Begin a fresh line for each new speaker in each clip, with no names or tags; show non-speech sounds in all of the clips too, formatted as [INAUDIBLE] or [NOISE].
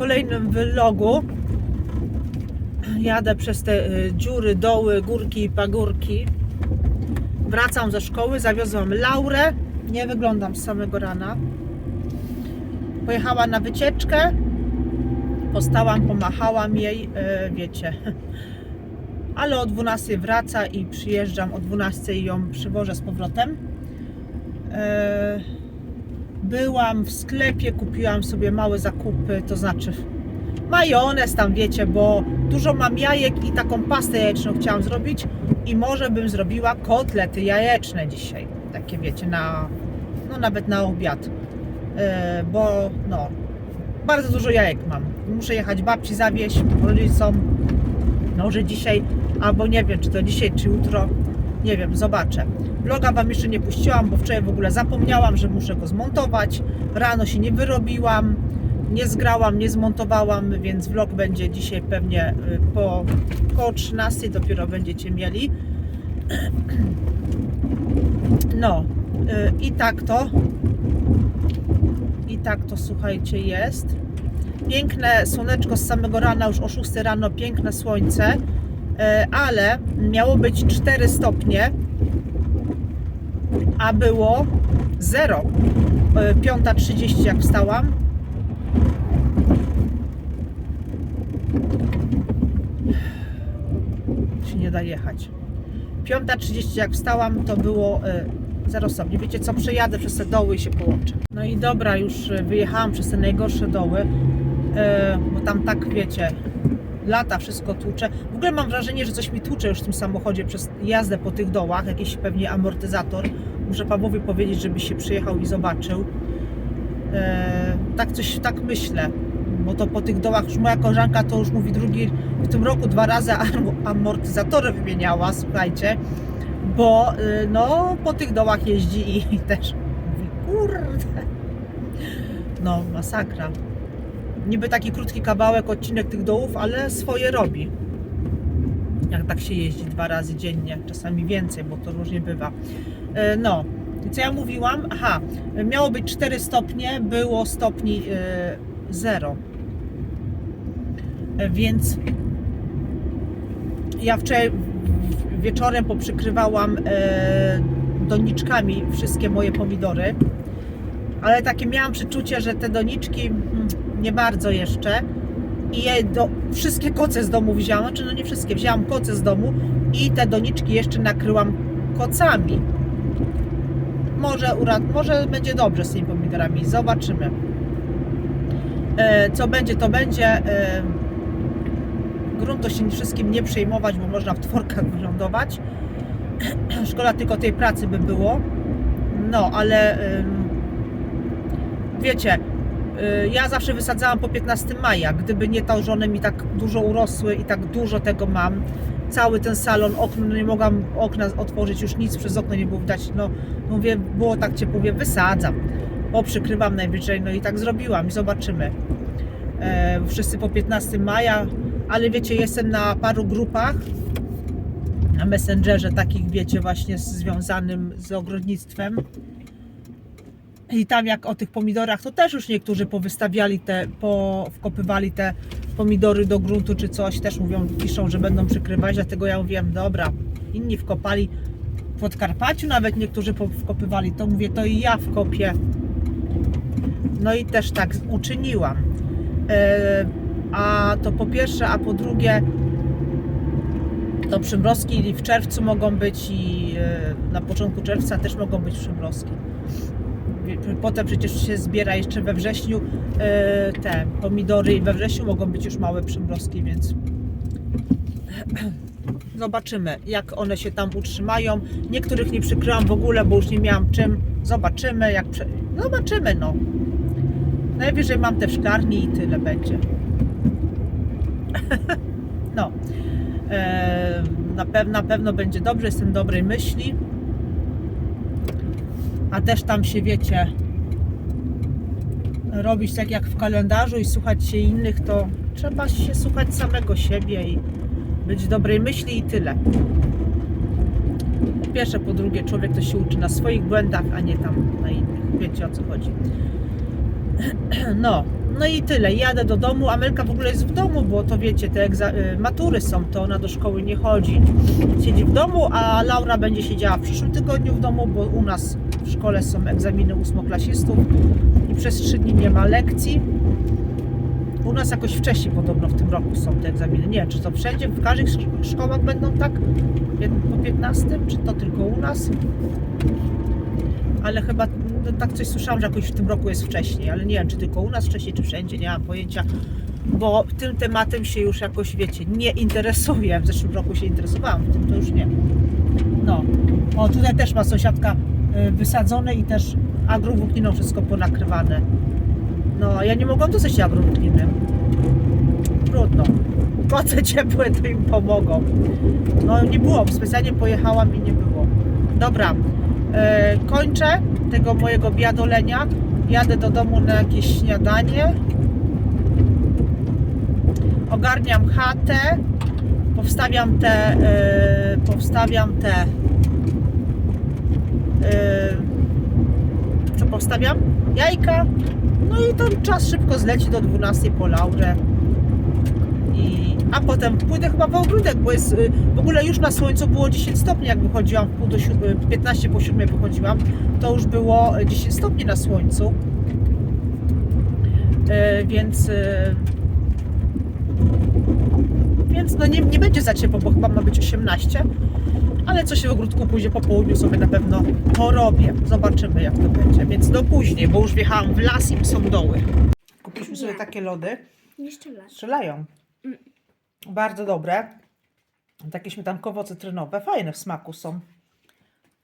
kolejnym vlogu. Jadę przez te y, dziury, doły, górki i pagórki. Wracam ze szkoły, zawiozłam Laurę. Nie wyglądam z samego rana. Pojechała na wycieczkę. Postałam, pomachałam jej, y, wiecie. [LAUGHS] Ale o 12 wraca i przyjeżdżam. O 12 ją przywożę z powrotem. E, Byłam w sklepie, kupiłam sobie małe zakupy, to znaczy majonez tam wiecie, bo dużo mam jajek i taką pastę jajeczną chciałam zrobić i może bym zrobiła kotlety jajeczne dzisiaj. Takie wiecie, na, no nawet na obiad. E, bo no, bardzo dużo jajek mam. Muszę jechać babci zawieźć, rodzicom. Może dzisiaj, albo nie wiem, czy to dzisiaj, czy jutro. Nie wiem, zobaczę. Vloga Wam jeszcze nie puściłam, bo wczoraj w ogóle zapomniałam, że muszę go zmontować. Rano się nie wyrobiłam, nie zgrałam, nie zmontowałam, więc vlog będzie dzisiaj pewnie y, po koło 13 dopiero będziecie mieli. [CLEARS THROAT] No y, i tak to. I tak to słuchajcie jest. Piękne słoneczko z samego rana, już o 6 rano, piękne słońce, ale miało być 4 stopnie a było 0. 5.30 jak wstałam. Się nie da jechać. 5.30 jak wstałam, to było 0 stopni. Wiecie co, przejadę przez te doły i się połączę. No i dobra, już e, wyjechałam przez te najgorsze doły, e, bo tam tak wiecie, lata wszystko tłucze. W ogóle mam wrażenie, że coś mi tłucze już w tym samochodzie przez jazdę po tych dołach, jakiś pewnie amortyzator. Muszę Pawłowi powiedzieć, żeby się przyjechał i zobaczył. E, tak coś, tak myślę, bo to po tych dołach już moja koleżanka to już mówi drugi, w tym roku dwa razy am- amortyzatory wymieniała, słuchajcie, bo y, no po tych dołach jeździ i, i [LAUGHS] też mówi, kurde, no masakra. Niby taki krótki kawałek, odcinek tych dołów, ale swoje robi. Jak tak się jeździ dwa razy dziennie, czasami więcej, bo to różnie bywa. E, No, co ja mówiłam? Aha, miało być 4 stopnie, było stopni 0. Więc ja wczoraj wieczorem poprzykrywałam e, doniczkami wszystkie moje pomidory, ale takie miałam przeczucie, że te doniczki mm, nie bardzo jeszcze i je do, wszystkie koce z domu wzięłam, znaczy no nie wszystkie, wzięłam koce z domu i te doniczki jeszcze nakryłam kocami. Może, urat- może będzie dobrze z tymi pomidorami, zobaczymy. E, co będzie, to będzie. E, grunt to się wszystkim nie przejmować, bo można w tworkach wylądować. [CLEARS THROAT] Szkoda tylko tej pracy by było. No, ale wiecie, ja zawsze wysadzałam po 15 maja. Gdyby nie to, że one mi tak dużo urosły i tak dużo tego mam, cały ten salon, okno, no nie mogłam okna otworzyć, już nic przez okno nie było widać. No, mówię, było tak ciepło, mówię, wysadzam, poprzykrywam najwyżej, no i tak zrobiłam i zobaczymy. E, wszyscy po 15 maja, ale wiecie, jestem na paru grupach na Messengerze, takich wiecie, właśnie związanym z ogrodnictwem. I tam jak o tych pomidorach, to też już niektórzy powystawiali te, powkopywali te pomidory do gruntu czy coś, też mówią, piszą, że będą przykrywać, dlatego ja mówiłem, dobra, inni wkopali, w Podkarpaciu nawet niektórzy wkopywali, to mówię, to i ja wkopię. No i też tak uczyniłam. E, A to po pierwsze, a po drugie, to przymrozki w czerwcu mogą być i e, na początku czerwca też mogą być przymrozki. Potem przecież się zbiera jeszcze we wrześniu e, te pomidory i we wrześniu mogą być już małe przymrozki, więc [CLEARS THROAT] zobaczymy jak one się tam utrzymają. Niektórych nie przykryłam w ogóle, bo już nie miałam czym. Zobaczymy jak prze... zobaczymy no. Najwyżej mam te w i tyle będzie. [LAUGHS] no. E, na, pew- na pewno będzie dobrze, jestem dobrej myśli. A też tam się wiecie, robić tak jak w kalendarzu i słuchać się innych, to trzeba się słuchać samego siebie i być dobrej myśli i tyle. Po pierwsze, po drugie, człowiek to się uczy na swoich błędach, a nie tam na innych. Wiecie o co chodzi. [CLEARS THROAT] No, No i tyle. Jadę do domu. Amelka w ogóle jest w domu, bo to wiecie, te y, matury są, to ona do szkoły nie chodzi. Siedzi w domu, a Laura będzie siedziała w przyszłym tygodniu w domu, bo u nas w szkole są egzaminy ósmoklasistów i przez trzy dni nie ma lekcji. U nas jakoś wcześniej podobno w tym roku są te egzaminy. Nie wiem, czy to wszędzie, w każdych szk- szkołach będą tak po 15, czy to tylko u nas? Ale chyba no, tak coś słyszałam, że jakoś w tym roku jest wcześniej, ale nie wiem, czy tylko u nas wcześniej, czy wszędzie, nie mam pojęcia, bo tym tematem się już jakoś, wiecie, nie interesuję. W zeszłym roku się interesowałam, w tym to już nie. No, o tutaj też ma sąsiadka wysadzone i też agrowłókniną wszystko ponakrywane. No, ja nie mogłam dostać agrowłókniny. Trudno. Koce ciepłe to im pomogą. No nie było, specjalnie pojechałam i nie było. Dobra, e, kończę tego mojego biadolenia. Jadę do domu na jakieś śniadanie. Ogarniam chatę. Powstawiam te, e, powstawiam te, co powstawiam? Jajka. No i ten czas szybko zleci do 12 po Laurę. I, a potem pójdę chyba w ogródek, bo jest y, w ogóle już na słońcu było 10 stopni, jak wychodziłam w pół do siódmej, 15 po 7 wychodziłam, to już było 10 stopni na słońcu. E, więc e, więc no nie, nie będzie za ciepło, bo chyba ma być 18. Ale co się w ogródku pójdzie po południu sobie na pewno porobię. Zobaczymy jak to będzie. Więc do później, bo już wjechałam w las i są doły. Kupiliśmy sobie takie lody.
Jeszcze raz.
Strzelają. Bardzo dobre. Takie śmietankowo-cytrynowe. Fajne w smaku są.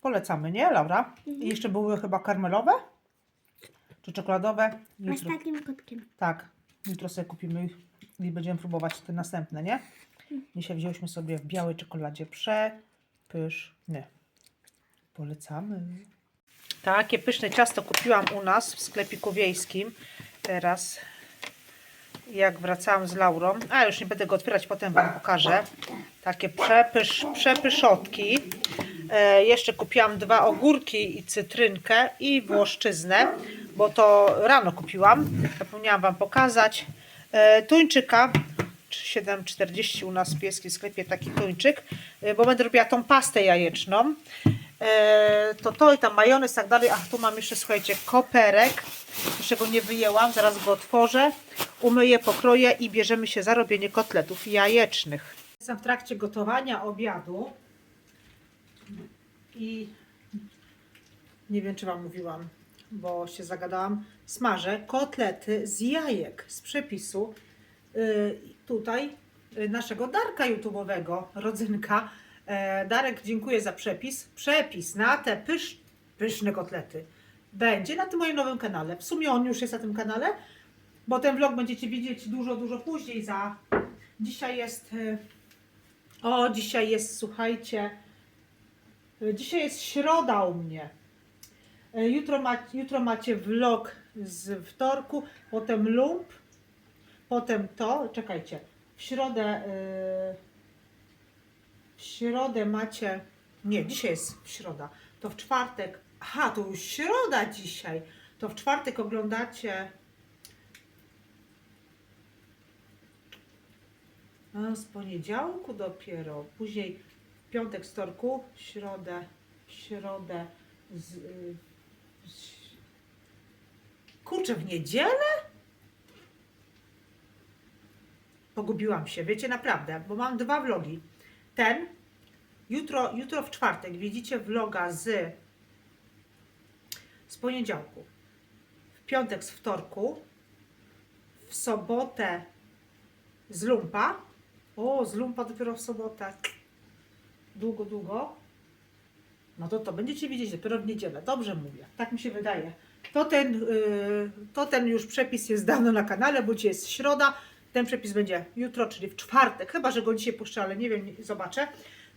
Polecamy, nie, Laura? I jeszcze były chyba karmelowe? Czy czekoladowe?
A z
Jutro.
takim kotkiem.
Tak. Jutro sobie kupimy i będziemy próbować te następne, nie? Dzisiaj wzięliśmy sobie w białej czekoladzie przepyszny. Polecamy. Takie pyszne ciasto kupiłam u nas w sklepiku wiejskim. Teraz jak wracałam z Laurą, a już nie będę go otwierać, potem Wam pokażę. Takie przepysz, przepyszotki. E, jeszcze kupiłam dwa ogórki i cytrynkę i włoszczyznę, bo to rano kupiłam. Zapomniałam Wam pokazać. E, tuńczyka 7,40 u nas w pieskim sklepie taki tuńczyk, e, bo będę robiła tą pastę jajeczną. E, to to i tam majonez tak dalej. Ach, tu mam jeszcze, słuchajcie, koperek. Jeszcze go nie wyjęłam, zaraz go otworzę. Umyję, pokroję i bierzemy się za robienie kotletów jajecznych. Jestem w trakcie gotowania obiadu i nie wiem, czy Wam mówiłam, bo się zagadałam. Smażę kotlety z jajek z przepisu y, tutaj y, naszego Darka YouTube'owego, rodzynka. E, Darek, dziękuję za przepis. Przepis na te pysz, pyszne kotlety będzie na tym moim nowym kanale. W sumie on już jest na tym kanale, bo ten vlog będziecie widzieć dużo, dużo później za... Dzisiaj jest... y, O, dzisiaj jest, słuchajcie... Dzisiaj jest środa u mnie. E, Jutro, ma, jutro macie vlog z wtorku, potem lump, potem to, czekajcie, w środę, yy, w środę macie, nie, dzisiaj jest środa, to w czwartek, aha, to już środa dzisiaj, to w czwartek oglądacie z poniedziałku dopiero, później w piątek z torku, w środę, w środę z, y, z, kurczę, w niedzielę? Pogubiłam się, wiecie, naprawdę, bo mam dwa vlogi. Ten, jutro, jutro w czwartek widzicie vloga z, z poniedziałku, w piątek z wtorku, w sobotę z lumpa. O, z lumpa dopiero w sobotę. Długo, długo. No to to będziecie widzieć dopiero w niedzielę. Dobrze mówię, tak mi się wydaje. To ten, yy, to ten już przepis jest dawno na kanale, bo dzisiaj jest środa. Ten przepis będzie jutro, czyli w czwartek. Chyba, że go dzisiaj puszczę, ale nie wiem, zobaczę.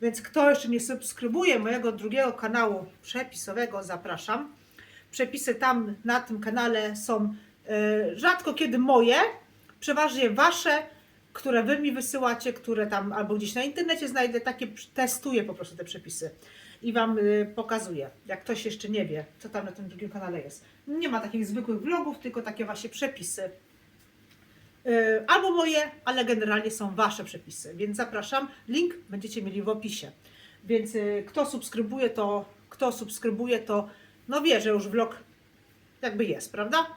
Więc kto jeszcze nie subskrybuje mojego drugiego kanału przepisowego, zapraszam. Przepisy tam na tym kanale są yy, rzadko kiedy moje, przeważnie wasze, które wy mi wysyłacie, które tam albo gdzieś na internecie znajdę, takie testuję po prostu te przepisy i Wam y, pokazuję, jak ktoś jeszcze nie wie, co tam na tym drugim kanale jest. Nie ma takich zwykłych vlogów, tylko takie właśnie przepisy. Yy, albo moje, ale generalnie są Wasze przepisy, więc zapraszam. Link będziecie mieli w opisie. Więc yy, kto subskrybuje, to kto subskrybuje, to no wie, że już vlog jakby jest, prawda?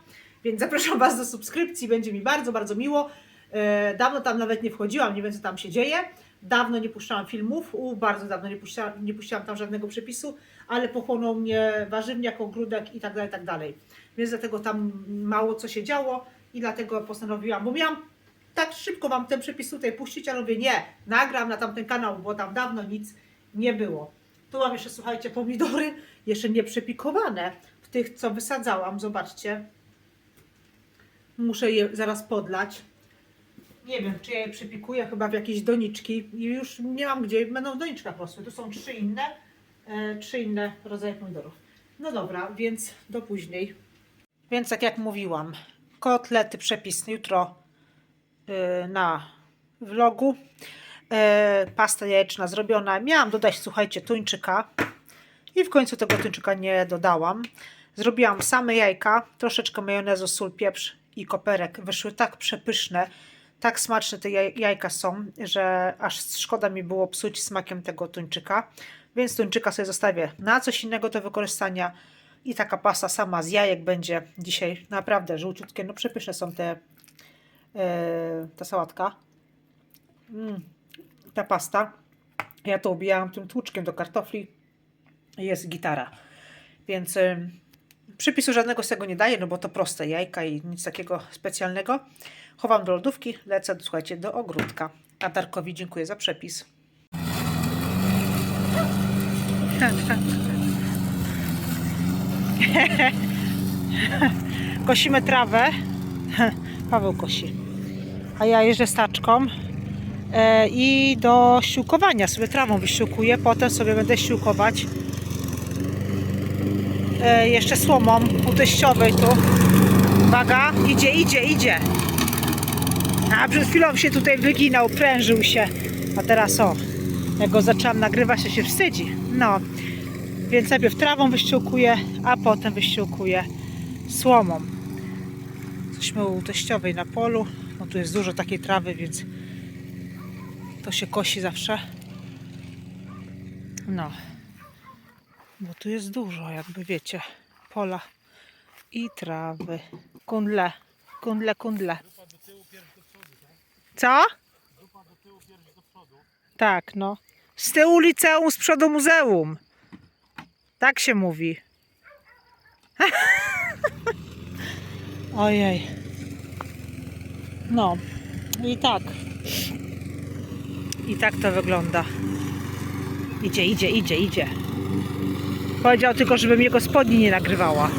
Więc zapraszam Was do subskrypcji, będzie mi bardzo, bardzo miło. E, Dawno tam nawet nie wchodziłam, nie wiem co tam się dzieje. Dawno nie puszczałam filmów, u, bardzo dawno nie puszczałam, nie puściłam tam żadnego przepisu, ale pochłonął mnie warzywniak, ogródek i tak dalej, tak dalej. Więc dlatego tam mało co się działo i dlatego postanowiłam, bo miałam tak szybko Wam ten przepis tutaj puścić, ale mówię nie, nagram na tamten kanał, bo tam dawno nic nie było. Tu mam jeszcze, słuchajcie, pomidory, jeszcze nie przepikowane, w tych, co wysadzałam, zobaczcie. Muszę je zaraz podlać. Nie wiem, czy ja je przypikuję chyba w jakieś doniczki i już nie mam gdzie, będą w doniczkach rosły. Tu są trzy inne, e, trzy inne rodzaje pomidorów. No dobra, więc do później. Więc tak jak mówiłam, kotlety przepis jutro y, na vlogu. E, pasta jajeczna zrobiona. Miałam dodać, słuchajcie, tuńczyka i w końcu tego tuńczyka nie dodałam. Zrobiłam same jajka, troszeczkę majonezu, sól, pieprz i koperek. Wyszły tak przepyszne, tak smaczne te jaj- jajka są, że aż szkoda mi było psuć smakiem tego tuńczyka. Więc tuńczyka sobie zostawię na coś innego do wykorzystania. I taka pasta sama z jajek będzie dzisiaj naprawdę żółciutkie. No przepyszne są te, e, ta sałatka. Mm, ta pasta. Ja to ubijałam tym tłuczkiem do kartofli. Jest gitara. Więc ym, przypisu żadnego z tego nie daję, no bo to proste jajka i nic takiego specjalnego. Chowam do lodówki, lecę, słuchajcie, do ogródka. A Darkowi dziękuję za przepis. [LAUGHS] Kosimy trawę. [LAUGHS] Paweł kosi. A ja jeżdżę staczką e, i do ściółkowania sobie trawą wyściółkuję. Potem sobie będę ściółkować e, jeszcze słomą półteściowej tu. Uwaga, idzie, idzie, idzie. A przed chwilą się tutaj wyginał, prężył się. A teraz o, jak go zaczęłam nagrywać, to się wstydzi. No, więc najpierw trawą wyściółkuję, a potem wyściółkuję słomą. Jesteśmy u teściowej na polu. No tu jest dużo takiej trawy, więc to się kosi zawsze. No. Bo tu jest dużo, jakby wiecie, pola i trawy. Kundle, kundle, kundle. Co? Tak, no. Z tyłu liceum, z przodu muzeum. Tak się mówi. [LAUGHS] Ojej. No. I tak. I tak to wygląda. Idzie, idzie, idzie, idzie. Powiedział tylko, żebym jego spodni nie nagrywała.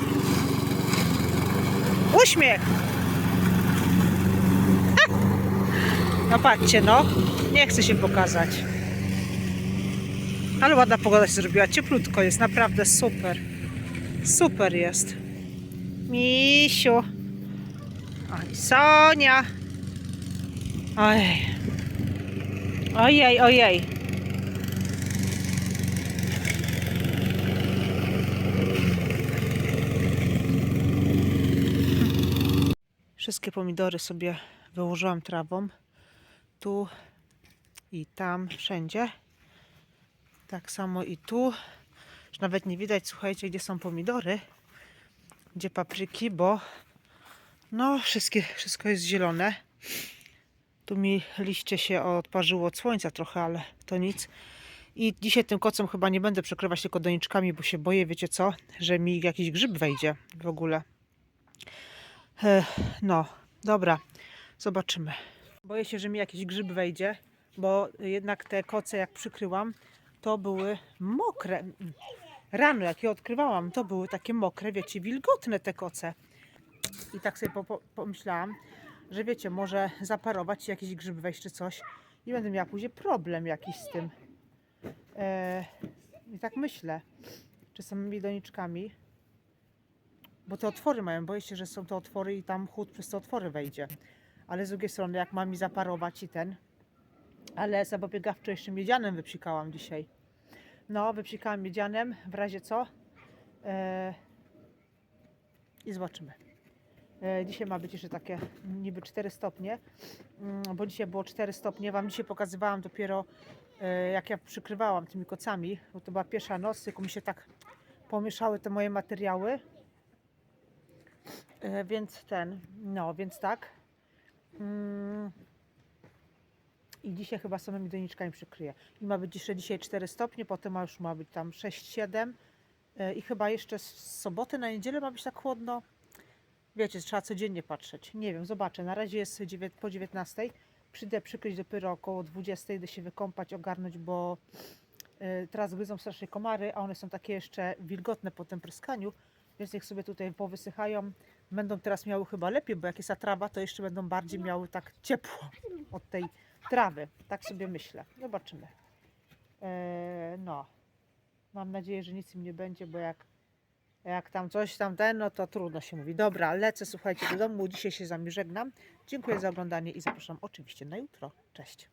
Uśmiech! [LAUGHS] No patrzcie, no. Nie chce się pokazać. Ale ładna pogoda się zrobiła. Cieplutko jest, naprawdę super. Super jest. Misiu. Oj, Sonia. Ojej. Ojej, ojej. Wszystkie pomidory sobie wyłożyłam trawą. Tu i tam, wszędzie. Tak samo i tu. Już nawet nie widać, słuchajcie, gdzie są pomidory, gdzie papryki, bo no wszystkie, wszystko jest zielone. Tu mi liście się odparzyło od słońca trochę, ale to nic. I dzisiaj tym kocem chyba nie będę przykrywać tylko doniczkami, bo się boję, wiecie co, że mi jakiś grzyb wejdzie w ogóle. Ech, No, dobra, zobaczymy. Boję się, że mi jakiś grzyb wejdzie, bo jednak te koce jak przykryłam, to były mokre. Rano jak je odkrywałam, to były takie mokre, wiecie, wilgotne te koce. I tak sobie po, po, pomyślałam, że wiecie, może zaparować jakiś grzyb wejść czy coś i będę miała później problem jakiś z tym. E, I tak myślę, czy samymi doniczkami, bo te otwory mają, boję się, że są to otwory i tam chód przez te otwory wejdzie. Ale z drugiej strony, jak mam mi zaparować i ten, ale zapobiegawczo jeszcze miedzianem wypsikałam dzisiaj. No, wypsikałam miedzianem, w razie co. E, I zobaczymy. E, Dzisiaj ma być jeszcze takie niby 4 stopnie, mm, bo dzisiaj było 4 stopnie. Wam dzisiaj pokazywałam dopiero e, jak ja przykrywałam tymi kocami, bo to była pierwsza noc, tylko mi się tak pomieszały te moje materiały. E, Więc ten, no więc tak. Mm. I dzisiaj chyba samymi doniczkami przykryję. I ma być jeszcze dzisiaj 4 stopnie, potem ma już ma być tam 6-7. E, I chyba jeszcze z soboty na niedzielę ma być tak chłodno. Wiecie, trzeba codziennie patrzeć. Nie wiem, zobaczę. Na razie jest po 19. Przyjdę przykryć dopiero około 20. Idę się wykąpać, ogarnąć, bo e, teraz gryzą strasznie komary, a one są takie jeszcze wilgotne po tym pryskaniu, więc niech sobie tutaj powysychają. Będą teraz miały chyba lepiej, bo jak jest ta trawa, to jeszcze będą bardziej miały tak ciepło od tej trawy. Tak sobie myślę. Zobaczymy. E, no. Mam nadzieję, że nic im nie będzie, bo jak, jak tam coś tam ten, no to trudno się mówi. Dobra, lecę, słuchajcie, do domu. Dzisiaj się z wami żegnam. Dziękuję za oglądanie i zapraszam oczywiście na jutro. Cześć.